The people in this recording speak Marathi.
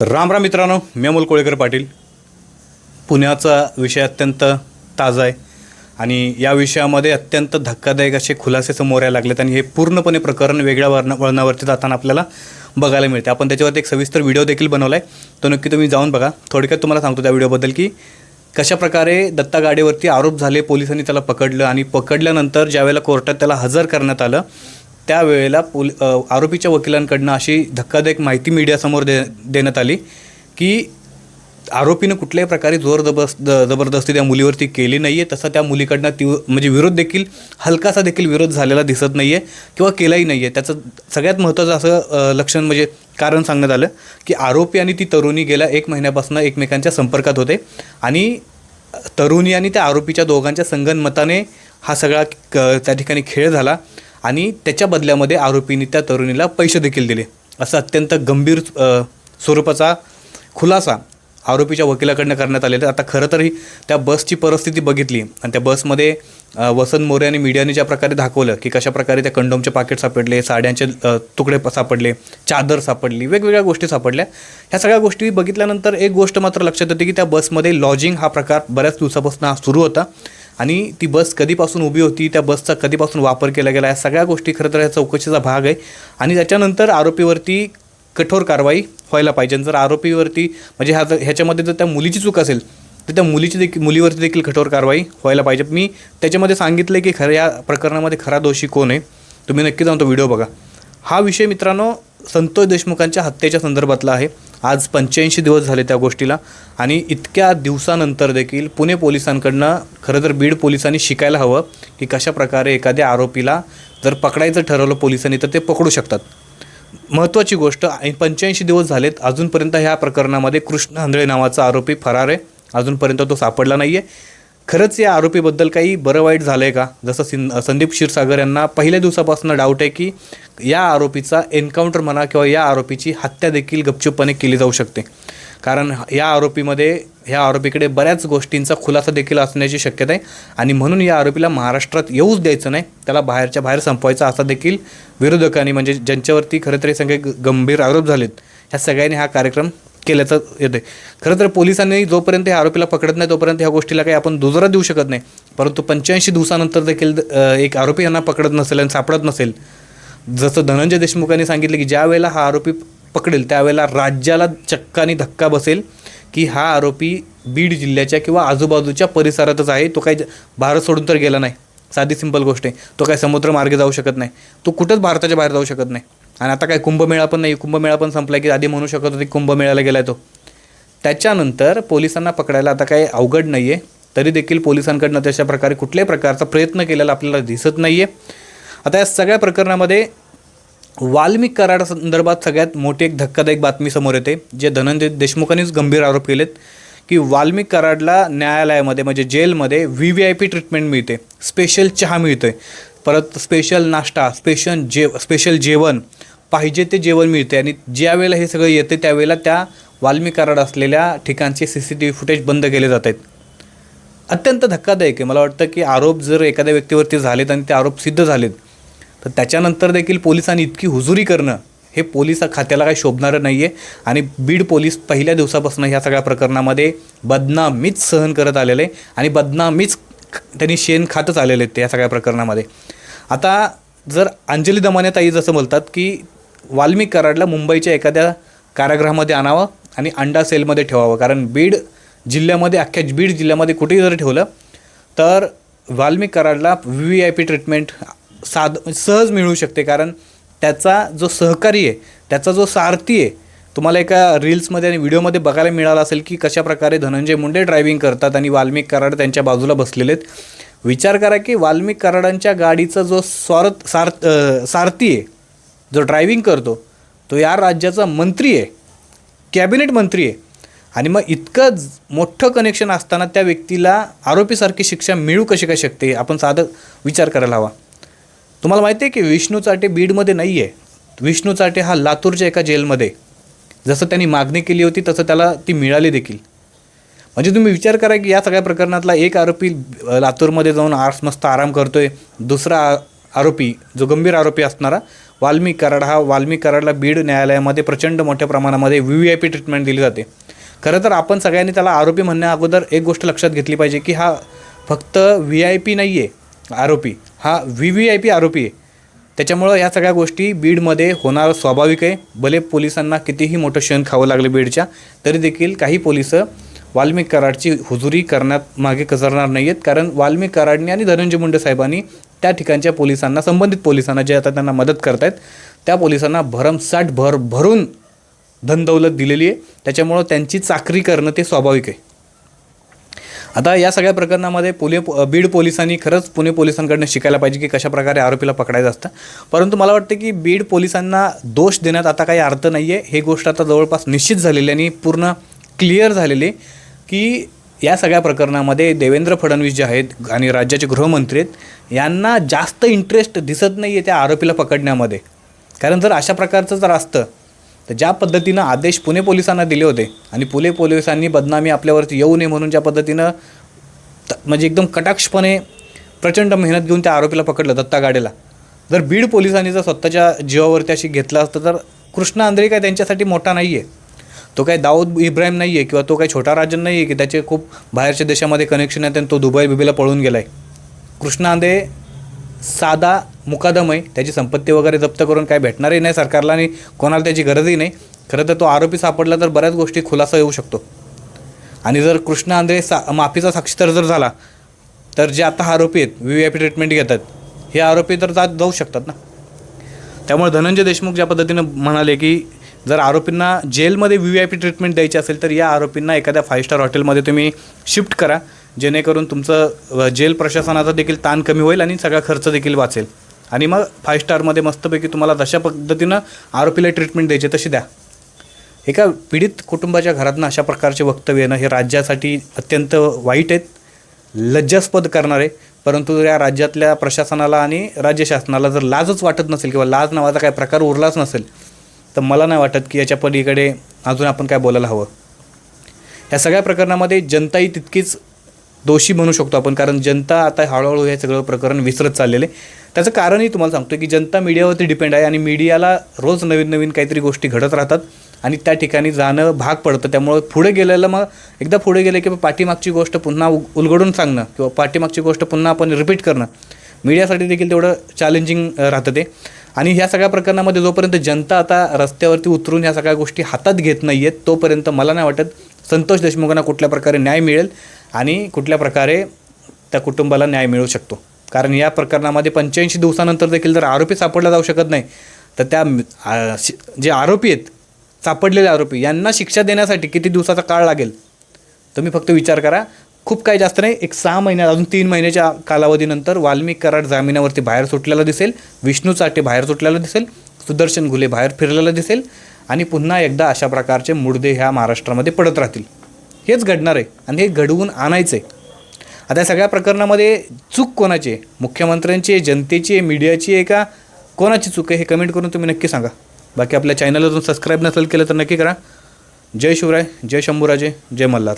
राम राम मित्रांनो मी अमोल कोळेकर पाटील. पुण्याचा विषय अत्यंत ताजा आहे आणि या विषयामध्ये अत्यंत धक्कादायक असे खुलासे समोर यायला लागलेत आणि हे पूर्णपणे प्रकरण वेगळ्या वर्ण वळणावरती जाताना आपल्याला बघायला मिळते. आपण त्याच्यावरती एक सविस्तर व्हिडिओ देखील बनवला आहे तो नक्की तुम्ही जाऊन बघा. थोडक्यात तुम्हाला सांगतो त्या व्हिडिओबद्दल की कशा प्रकारे दत्ता गाडीवरती आरोप झाले पोलिसांनी त्याला पकडलं आणि पकडल्यानंतर ज्यावेळेला कोर्टात त्याला हजर करण्यात आलं त्यावेळेला पोल आरोपीच्या वकिलांकडनं अशी धक्कादायक माहिती मीडियासमोर दे देण्यात आली की आरोपीनं कुठल्याही प्रकारे जोर जबरदस्त जबरदस्ती त्या मुलीवरती केली नाही आहे तसा त्या मुलीकडनं ती म्हणजे विरोध देखील हलकासा देखील विरोध झालेला दिसत नाही आहे किंवा केलाही नाही आहे त्याचं सगळ्यात महत्त्वाचं असं लक्षण म्हणजे कारण सांगण्यात आलं की आरोपी आणि ती तरुणी गेल्या एक महिन्यापासून एकमेकांच्या संपर्कात होते आणि तरुणी आणि त्या आरोपीच्या दोघांच्या संगनमताने हा सगळा क त्या ठिकाणी खेळ झाला. आणि त्याच्या बदल्यामध्ये आरोपींनी त्या तरुणीला पैसे देखील दिले. असं अत्यंत गंभीर स्वरूपाचा खुलासा आरोपीच्या वकिलाकडनं करण्यात आलेला आता खरं तरी त्या बसची परिस्थिती बघितली आणि त्या बसमध्ये वसंत मोरे आणि मीडियाने ज्या प्रकारे दाखवलं की कशा प्रकारे त्या कंडोमचे पाकिट सापडले साड्यांचे तुकडे सापडले चादर सापडली वेगवेगळ्या गोष्टी सापडल्या ह्या सगळ्या गोष्टी बघितल्यानंतर एक गोष्ट मात्र लक्षात येते की त्या बसमध्ये लॉजिंग हा प्रकार बऱ्याच दिवसापासून हा सुरू होता. आणि ती बस कधीपासून उभी होती त्या बसचा कधीपासून वापर केला गेला या सगळ्या गोष्टी खरं तर या चौकशीचा भाग आहे. आणि त्याच्यानंतर आरोपीवरती कठोर कारवाई व्हायला पाहिजे. जर आरोपीवरती म्हणजे ह्या ह्याच्यामध्ये जर त्या मुलीची चूक असेल तर त्या मुलीची देखील मुलीवरती देखील कठोर कारवाई व्हायला पाहिजे. मी त्याच्यामध्ये सांगितलं की खरं या प्रकरणामध्ये खरा दोषी कोण आहे तुम्ही नक्की जाऊन तो व्हिडिओ बघा. हा विषय मित्रांनो संतोष देशमुखांच्या हत्येच्या संदर्भातला आहे. आज पंच्याऐंशी दिवस झाले त्या गोष्टीला आणि इतक्या दिवसानंतर देखील पुणे पोलिसांकडनं खरं तर बीड पोलिसांनी शिकायला हवं की कशा प्रकारे एखाद्या आरोपीला जर पकडायचं ठरवलं पोलिसांनी तर ते पकडू शकतात. महत्त्वाची गोष्ट पंच्याऐंशी दिवस झालेत अजूनपर्यंत ह्या प्रकरणामध्ये कृष्ण आंधळे नावाचा आरोपी फरार आहे. अजूनपर्यंत तो सापडला नाही आहे खरंच या आरोपीबद्दल काही बरं वाईट झालं आहे का? जसं सिं संदीप क्षीरसागर यांना पहिल्या दिवसापासून डाऊट आहे की या आरोपीचा एन्काउंटर म्हणा किंवा या आरोपीची हत्या देखील गपचूपपणे केली जाऊ शकते. कारण या आरोपीमध्ये ह्या आरोपीकडे बऱ्याच गोष्टींचा खुलासा देखील असण्याची शक्यता आहे आणि म्हणून या आरोपीला महाराष्ट्रात येऊच द्यायचं नाही. त्याला बाहेरच्या बाहेर संपवायचा असा देखील विरोधकांनी म्हणजे ज्यांच्यावरती खरं तरी सगळे गंभीर आरोप झालेत ह्या सगळ्यांनी हा कार्यक्रम केल्याचं येते खरं तर पोलिसांनी जोपर्यंत ह्या आरोपीला पकडत नाही तोपर्यंत ह्या गोष्टीला काही आपण दुजोरा देऊ शकत नाही. परंतु पंच्याऐंशी दिवसानंतर देखील एक आरोपी यांना पकडत नसेल आणि सापडत नसेल. जसं धनंजय देशमुखांनी सांगितलं की ज्या वेळेला हा आरोपी पकडेल त्यावेळेला राज्याला चक्कानी धक्का बसेल की हा आरोपी बीड जिल्ह्याच्या किंवा आजूबाजूच्या परिसरातच आहे तो काही भारत सोडून तर गेला नाही. साधी सिंपल गोष्ट आहे. तो काही समुद्रमार्गे जाऊ शकत नाही. तो कुठंच भारताच्या बाहेर जाऊ शकत नाही. आणि आता काय कुंभमेळा पण नाही कुंभमेळा पण संपला की आधी म्हणू शकत होते कुंभमेळ्याला गेलाय तो. त्याच्यानंतर पोलिसांना पकडायला आता काही अवघड नाही आहे तरी देखील पोलिसांकडनं तशा प्रकारे कुठल्याही प्रकारचा प्रयत्न केलेला आपल्याला दिसत नाही आहे आता या सगळ्या प्रकरणामध्ये वाल्मिक कराड संदर्भात सगळ्यात मोठी एक धक्कादायक बातमी समोर येते जे धनंजय देशमुखांनीच गंभीर आरोप केलेत की वाल्मिक कराडला न्यायालयामध्ये म्हणजे जेलमध्ये V V I P treatment मिळते स्पेशल चहा मिळते परत स्पेशल नाश्ता स्पेशल जेव स्पेशल जेवण पाहिजे ते जेवण मिळते आणि ज्या वेळेला हे सगळं येते त्यावेळेला त्या वाल्मिक कराड असलेल्या ठिकाणचे C C T V footage बंद केले जात आहेत अत्यंत धक्कादायक आहे. मला वाटतं की आरोप जर एखाद्या व्यक्तीवरती झालेत आणि ते आरोप सिद्ध झालेत तर त्याच्यानंतर देखील पोलिसांनी इतकी हुजुरी करणं हे पोलीस खात्याला काही शोभणारं नाही आहे आणि बीड पोलीस पहिल्या दिवसापासून ह्या सगळ्या प्रकरणामध्ये बदनामीच सहन करत आलेले आहे. आणि बदनामीच त्यांनी शेण खातच आलेले आहेत या सगळ्या प्रकरणामध्ये. आता जर अंजली दमाने ताई जसं म्हणतात की वाल्मिक कराडला मुंबईच्या एखाद्या कारागृहामध्ये आणावं आणि अंडा सेलमध्ये ठेवावं. कारण बीड जिल्ह्यामध्ये अख्ख्या बीड जिल्ह्यामध्ये कुठेही जर ठेवलं तर Valmik कराडला V V I P treatment साध सहज मिळू शकते. कारण त्याचा जो सहकारी आहे त्याचा जो सारथी आहे तुम्हाला एका रील्समध्ये आणि व्हिडिओमध्ये बघायला मिळालं असेल की कशा प्रकारे धनंजय मुंडे ड्रायव्हिंग करतात आणि वाल्मिक कराड त्यांच्या बाजूला बसलेले आहेत. विचार करा की वाल्मिक कराडांच्या गाडीचा जो स्वार्थ सार्थ सारथी आहे जो ड्रायव्हिंग करतो तो या राज्याचा मंत्री आहे कॅबिनेट मंत्री आहे. आणि मग इतकं मोठं कनेक्शन असताना त्या व्यक्तीला आरोपीसारखी शिक्षा मिळू कशी काय शकते आपण साधं विचार करायला हवा. तुम्हाला माहिती आहे की विष्णू चाटे बीडमध्ये नाही आहे विष्णू चाटे हा लातूरच्या एका जेलमध्ये. जसं त्यांनी मागणी केली होती तसं त्याला ती मिळाली देखील. म्हणजे तुम्ही विचार करा की या सगळ्या प्रकरणातला एक आरोपी लातूरमध्ये जाऊन आर्स मस्त आराम करतोय. दुसरा आ- आरोपी जो गंभीर आरोपी असणारा वाल्मी कराड हा वाल्मी कराडला बीड न्यायालयामध्ये प्रचंड मोठ्या प्रमाणामध्ये V V I P treatment दिली जाते. खरं तर आपण सगळ्यांनी त्याला आरोपी म्हणण्या अगोदर एक गोष्ट लक्षात घेतली पाहिजे की हा फक्त व्ही आय पी नाही आहे आरोपी हा व्ही व्ही आय पी आरोपी आहे. त्याच्यामुळं या सगळ्या गोष्टी बीडमध्ये होणार स्वाभाविक आहे. भले पोलिसांना कितीही मोठं क्षण खावं लागलं बीडच्या तरी देखील काही पोलिसं वाल्मिक कराडची हुजुरी करण्यात मागे कचरणार नाही आहेत कारण वाल्मिक कराडने आणि धनंजय मुंडे साहेबांनी त्या ठिकाणच्या पोलिसांना संबंधित पोलिसांना जे आता त्यांना मदत करत आहेत त्या पोलिसांना भरमसाठ भर भरून धनदौलत दिलेली आहे. त्याच्यामुळं त्यांची चाकरी करणं ते स्वाभाविक आहे. आता या सगळ्या प्रकरणामध्ये पुणे बीड पोलिसांनी खरंच पुणे पोलिसांकडनं शिकायला पाहिजे की कशा प्रकारे आरोपीला पकडायचं असतं. परंतु मला वाटतं की बीड पोलिसांना दोष देण्यात आता काही अर्थ नाही आहे हे गोष्ट आता जवळपास निश्चित झालेली आहे आणि पूर्ण क्लिअर झालेली आहे की या सगळ्या प्रकरणामध्ये देवेंद्र फडणवीस जे आहेत आणि राज्याचे गृहमंत्री आहेत यांना जास्त इंटरेस्ट दिसत नाही आहे त्या आरोपीला पकडण्यामध्ये. कारण जर अशा प्रकारचं जर असतं तर ज्या पद्धतीनं आदेश पुणे पोलिसांना दिले होते आणि पुणे पोलिसांनी बदनामी आपल्यावरती येऊ नये म्हणून ज्या पद्धतीनं त- म्हणजे एकदम कटाक्षपणे प्रचंड मेहनत घेऊन त्या आरोपीला पकडलं दत्ता गाडेला जर बीड पोलिसांनी जर स्वतःच्या जीवावरती अशी घेतलं असतं तर कृष्ण आंधळे काय त्यांच्यासाठी मोठा नाही आहे तो काय दाऊद इब्राहिम नाही आहे किंवा तो काही छोटा राजन नाही आहे की त्याचे खूप बाहेरच्या देशामध्ये कनेक्शन आहेत आणि तो दुबई बिबीला पळून गेला आहे कृष्ण साधा मुकादम आहे त्याची संपत्ती वगैरे जप्त करून काय भेटणारही नाही सरकारला आणि कोणाला त्याची गरजही नाही. खरं तर तो आरोपी सापडला तर बऱ्याच गोष्टी खुलासा येऊ शकतो. आणि जर कृष्ण आंध्रे सा माफीचा साक्षीदार जर झाला तर जे आता आरोपी आहेत व्ही आय पी ट्रीटमेंट घेतात हे आरोपी तर जात जाऊ शकतात ना? त्यामुळे धनंजय देशमुख ज्या पद्धतीनं म्हणाले की जर आरोपींना जेलमध्ये व्ही आय पी ट्रीटमेंट द्यायची असेल तर या आरोपींना एखाद्या फाय स्टार हॉटेलमध्ये तुम्ही शिफ्ट करा. जेणेकरून तुमचं जेल प्रशासनाचा देखील ताण कमी होईल आणि सगळा खर्च देखील वाचेल. आणि मग फाय स्टारमध्ये मस्तपैकी तुम्हाला जशा पद्धतीनं आरोपीला ट्रीटमेंट द्यायची तशी द्या. एका पीडित कुटुंबाच्या घरातनं अशा प्रकारचे वक्तव्य येणं हे राज्यासाठी अत्यंत वाईट आहेत लज्जास्पद करणारे. परंतु या राज्यातल्या प्रशासनाला आणि राज्य शासनाला जर लाजच वाटत नसेल किंवा लाज नावाचा काही प्रकार उरलाच नसेल तर मला नाही वाटत की याच्या पलीकडे अजून आपण काय बोलायला हवं. या सगळ्या प्रकरणामध्ये जनताही तितकीच दोषी म्हणू शकतो आपण कारण जनता आता हळूहळू हे सगळं प्रकरण विसरत चाललेले त्याचं कारणही तुम्हाला सांगतो की जनता मीडियावरती डिपेंड आहे आणि मीडियाला रोज नवीन नवीन काहीतरी गोष्टी घडत राहतात आणि त्या ठिकाणी जाणं भाग पडतं. त्यामुळं पुढे गेलेलं मग एकदा पुढे गेले की पाठीमागची गोष्ट पुन्हा उ- उलगडून सांगणं किंवा पाठीमागची गोष्ट पुन्हा आपण रिपीट करणं. मीडियासाठी देखील तेवढं चॅलेंजिंग राहतं ते. आणि ह्या सगळ्या प्रकरणामध्ये जोपर्यंत जनता आता रस्त्यावरती उतरून ह्या सगळ्या गोष्टी हातात घेत नाही आहेत तोपर्यंत मला नाही वाटत संतोष देशमुखांना कुठल्या प्रकारे न्याय मिळेल आणि कुठल्या प्रकारे त्या कुटुंबाला न्याय मिळू शकतो. कारण या प्रकरणामध्ये पंच्याऐंशी दिवसानंतर देखील जर आरोपी सापडला जाऊ शकत नाही तर त्या शि- जे आरोपी आहेत सापडलेले आरोपी यांना शिक्षा देण्यासाठी किती दिवसाचा काळ लागेल? तुम्ही फक्त विचार करा. खूप काही जास्त नाही एक सहा महिन्यात अजून तीन महिन्याच्या कालावधीनंतर वाल्मिक कराड जामिनावरती बाहेर सुटलेला दिसेल विष्णू चाटे बाहेर सुटलेला दिसेल सुदर्शन घुले बाहेर फिरलेला दिसेल आणि पुन्हा एकदा अशा प्रकारचे मुडदे ह्या महाराष्ट्रामध्ये पडत राहतील. हेच घडणार आहे आणि हे घडवून आणायचं आहे आता या सगळ्या प्रकरणामध्ये चूक कोणाची आहे? मुख्यमंत्र्यांची आहे जनतेची आहे मीडियाची आहे का? कोणाची चूक आहे हे कमेंट करून तुम्ही नक्की सांगा. बाकी आपल्या चॅनलला जर सबस्क्राईब नसेल केलं तर नक्की करा. जय शिवराय जय शंभूराजे जय मल्हार.